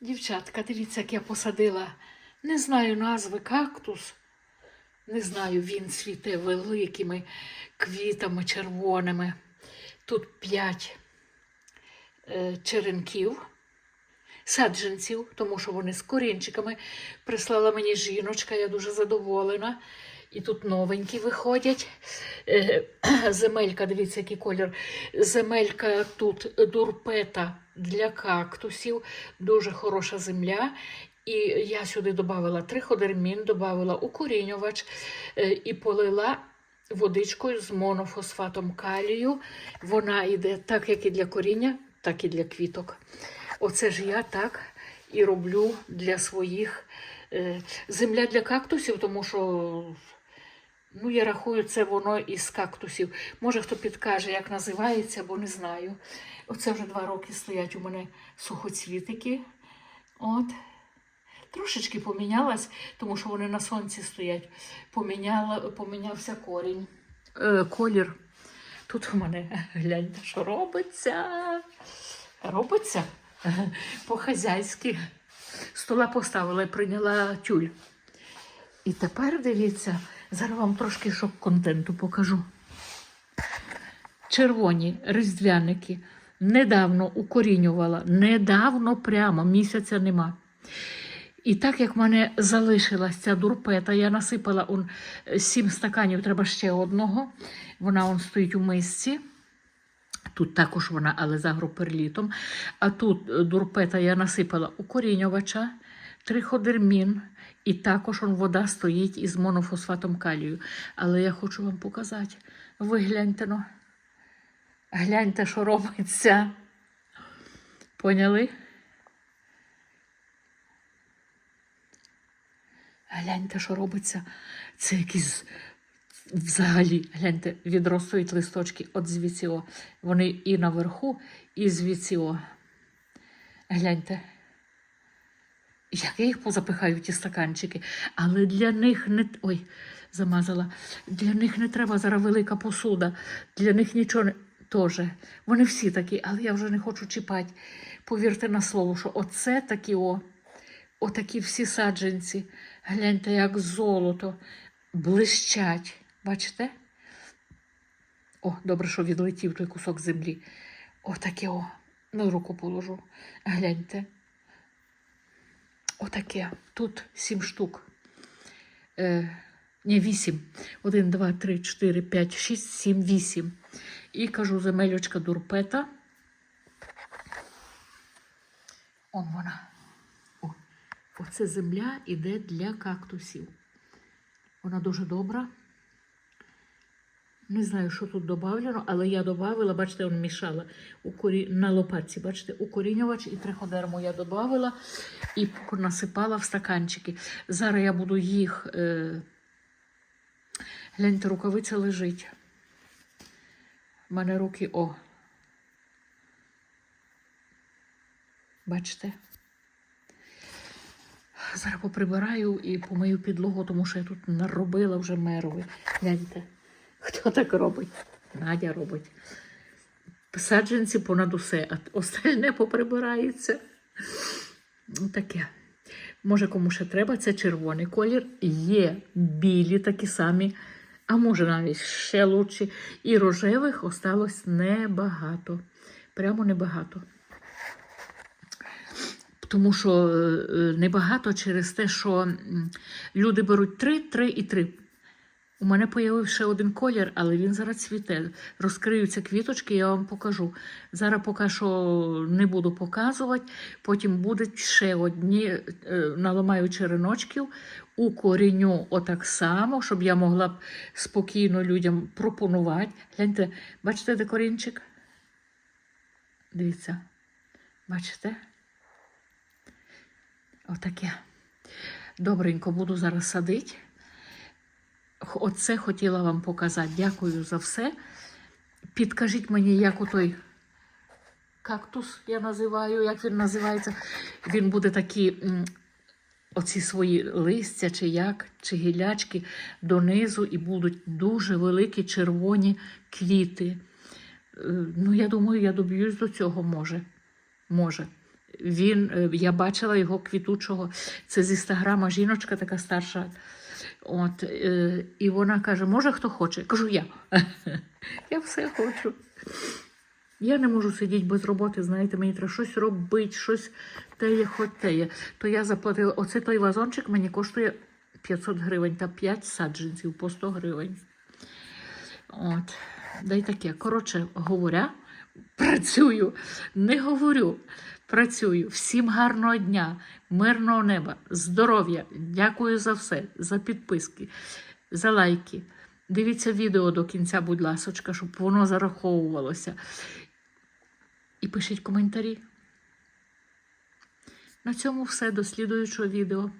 Дівчатка, дивіться, як я посадила. Не знаю назви кактус. Не знаю, він цвіте великими квітами червоними. Тут п'ять е, черенків, саджанців, тому що вони з корінчиками. Прислала мені жіночка, я дуже задоволена. І тут новенькі виходять. Е, Земелька, дивіться, який колір. Земелька тут дурпета для кактусів, дуже хороша земля. І я сюди додавала триходермін, додавала укорінювач е, і полила водичкою з монофосфатом калію. Вона йде так, як і для коріння, так і для квіток. Оце ж я так і роблю для своїх е, земля для кактусів, тому що ну, я рахую, це воно із кактусів. Може, хто підкаже, як називається, бо не знаю. Оце вже два роки стоять у мене сухоцвітики. От. Трошечки помінялась, тому що вони на сонці стоять. Поміняла, помінявся корінь. Е, колір. Тут у мене гляньте, що робиться. Робиться по-хазяйськи. Стола поставила і прийняла тюль. І тепер дивіться, зараз вам трошки шок-контенту покажу. Червоні різдвяники недавно укорінювала, недавно прямо, місяця нема. І так як в мене залишилась ця дурпета, я насипала он, е, сім стаканів, треба ще одного. Вона он стоїть у мисці. Тут також вона, але за агроперлітом. А тут е, дурпета я насипала укорінювача, триходермін, і також вода стоїть із монофосфатом калію. Але я хочу вам показати. Ви гляньте, ну. гляньте, що робиться. Поняли? Гляньте, що робиться. Це якісь взагалі, гляньте, відростають листочки от звідси. Вони і наверху, і звідси. Гляньте. Як я їх позапихаю, ті стаканчики. Але для них не. Ой, замазала. Для них не треба зараз велика посуда. Для них нічого не. Тоже. Вони всі такі, але я вже не хочу чіпати. Повірте на слово, що оце такі о. Отакі всі саджанці. Гляньте, як золото блищать. Бачите? О, добре, що відлетів той кусок землі. Отаке о. Ну, руку положу. Гляньте. Отаке. Тут сім штук. Е, ні, вісім. Один, два, три, чотири, п'ять, шість, сім, вісім. І кажу, земелючка дурпета. Он вона. О, оце земля іде для кактусів. Вона дуже добра. Не знаю, що тут додавлено, але я додавала, бачите, он мішала у корі... на лопатці, бачите, укорінювач і триходерму я додавала і насипала в стаканчики. Зараз я буду їх. Е... Гляньте, рукавиця лежить. У мене руки о. Бачите? Зараз поприбираю і помию підлогу, тому що я тут наробила вже мерови. Гляньте, хто так робить? Надя робить. Саджанці понад усе, а остальне поприбирається. Ну, Таке. Може, кому ще треба, це червоний колір. Є білі такі самі, а може навіть ще лучші. І рожевих осталось небагато. Прямо небагато. Тому що е, небагато через те, що люди беруть 3, 3 і 3. У мене появився ще один колір, але він зараз цвіте. Розкриються квіточки, я вам покажу. Зараз поки що не буду показувати. Потім будуть ще одні, е, наламаю череночків, укоріню отак само, щоб я могла спокійно людям пропонувати. Гляньте, бачите, де корінчик? Дивіться, бачите? Отаке. Добренько буду зараз садити. Оце хотіла вам показати. Дякую за все. Підкажіть мені, як отой кактус я називаю, як він називається. Він буде такі, оці свої листя, чи як, чи гілячки донизу, і будуть дуже великі червоні квіти. Е, Ну, я думаю, я доб'юсь до цього може. Може. Він, е, я бачила його квітучого. Це з інстаграма жіночка така старша. От, е, і вона каже: може, хто хоче? Кажу, я. Я все хочу. Я не можу сидіти без роботи, знаєте, мені треба щось робити, щось теє, хоч теє. То я заплатила. Оце той вазончик мені коштує 500 гривень та 5 саджанців по 100 гривень. От, да й таке. Коротше говоря, працюю, не говорю. Працюю. Всім гарного дня, мирного неба, здоров'я. Дякую за все, за підписки, за лайки. Дивіться відео до кінця, будь ласочка, щоб воно зараховувалося. І пишіть коментарі. На цьому все. До слідуючого відео.